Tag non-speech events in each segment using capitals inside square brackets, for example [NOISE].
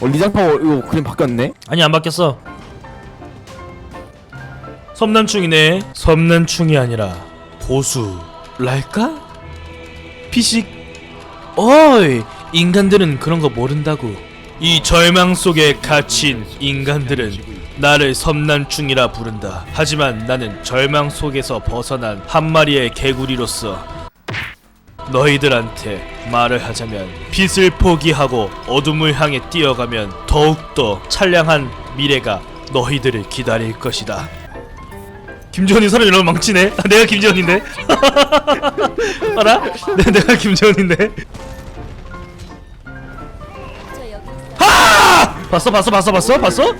어 리장 파워 이거 그림 바뀌었네. 아니 안 바뀌었어. 섬난충이네. 섬난충이 아니라 고수랄까? 피식. 어이 인간들은 그런 거 모른다고. 이 절망 속에 갇힌 인간들은 나를 섬난충이라 부른다. 하지만 나는 절망 속에서 벗어난 한 마리의 개구리로서 너희들한테 말을 하자면 빛을 포기하고 어둠을 향해 뛰어가면 더욱더 찬량한 미래가 너희들을 기다릴 것이다. 김지원이 사람 이러면 망치네. 아, 내가 김지원인데. [LAUGHS] 알아? 내, 내가 김지원인데. 하! 봤어 봤어 봤어 봤어 봤어?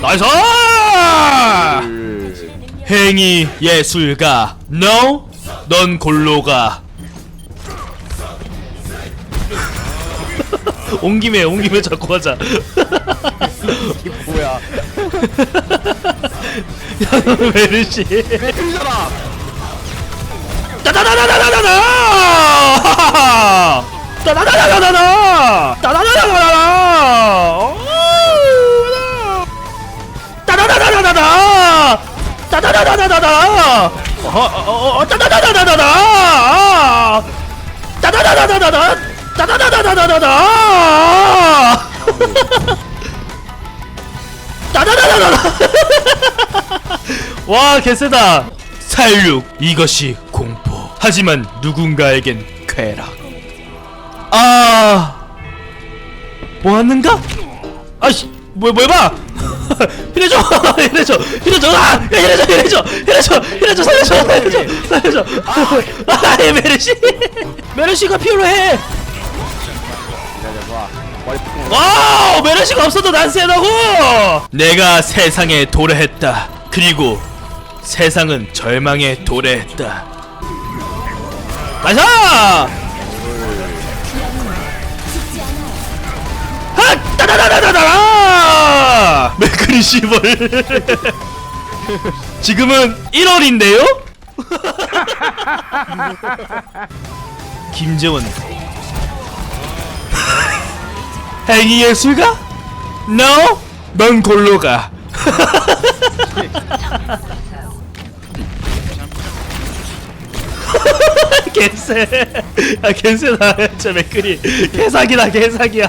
나이스! 행위 예술가. No? 넌 골로가. [LAUGHS] 온 김에 온 김에 자꾸 하자. 이게 뭐야? 야 [LAUGHS] 메르시. 메르시잖아. [LAUGHS] 따다다다다다다 따다다다다다 따다다다다다 따다다다다다 어어어 따다다다다다다 따다다다다다다 따다다다다다다 따다다다다다 와 개세다. 살육 이것이 공포. 하지만 누군가에겐 쾌락. 아 뭐하는가? 아씨 뭐 뭐해봐 [LAUGHS] 이래줘 이래줘 이래줘 아 야, 이래줘 이래줘 이래줘 이래줘 살려줘 살려줘 살려줘. 아 메르시. [LAUGHS] 메르시가 필요해. 와우 메르시가 없어도 난 세다고. 내가 세상에 도래했다. 그리고 세상은 절망에 도래했다. 나이스 하! 따다다다다다 시벌 지금은 1월인데요 김재원 행위 예술가? No? 넌 골로 가. [LAUGHS] 개쎄. 아 개쎄다. 진짜 맥그리. 개사기다 개사기야.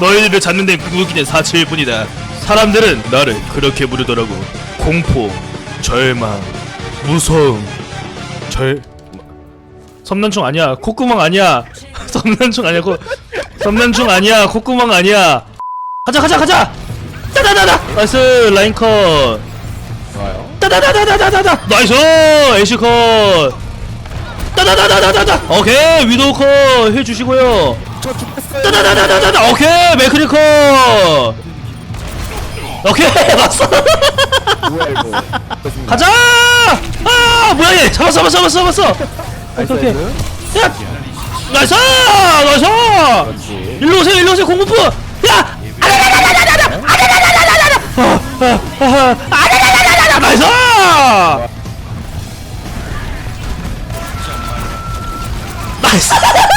너희들을 잡는 데 궁극기는 사치일 뿐이다. 사람들은 나를 그렇게 부르더라고. 공포, 절망, 무서움, 절... 섬난충 아니야. 콧구멍 아니야. [LAUGHS] 섬난충 아니야. 코... 섬난충 아니야. 콧구멍 아니야. 가자 가자 가자! 따다다다! 나이스 라인컷. 좋아요. 따다다다다다다! 나이스! 애쉬컷. 따다다다다다다 오케이 위도우컷. 해주시고요 저 죽겠어요. 따다다다다다. 오케이 맥크리컷 오케이 [LAUGHS] 맞어. 뭐야 이거? [LAUGHS] 가자! 아 뭐야 얘. 잡았어 잡았어 잡았어 잡았어. 오케이 오케이. 야! 나이스! 나이스! 그렇지. 일로 오세요 일로 오세요 공부프. 야! 아라라라라라라 아라라라라라라 아, 아, 아, 아라라라라라 나이스! 나이스 [LAUGHS]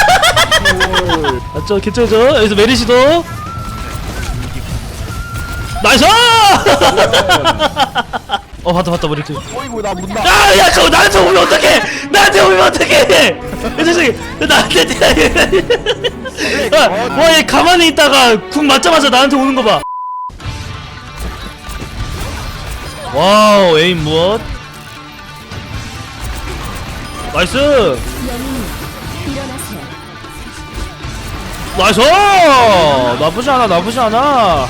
맞죠 괜찮죠 여기서 메리시도 나이스 [LAUGHS] 어 봤다 봤다 머리 어이구 나 문다. 아, 야, 그거 나한테 오면 어떡해! 나한테 오면 어떡해! 이 자식이, 나한테, 야, 와, 얘 가만히 있다가 궁 맞자마자 나한테 오는 거 봐. 와우, 에임 무엇? 나이스! 나이스! 나쁘지 않아, 나쁘지 않아.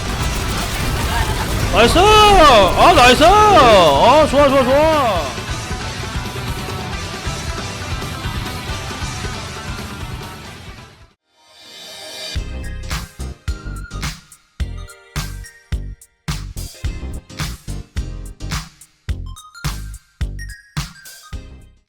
나이스! 아, 나이스! 아, 좋아, 좋아, 좋아.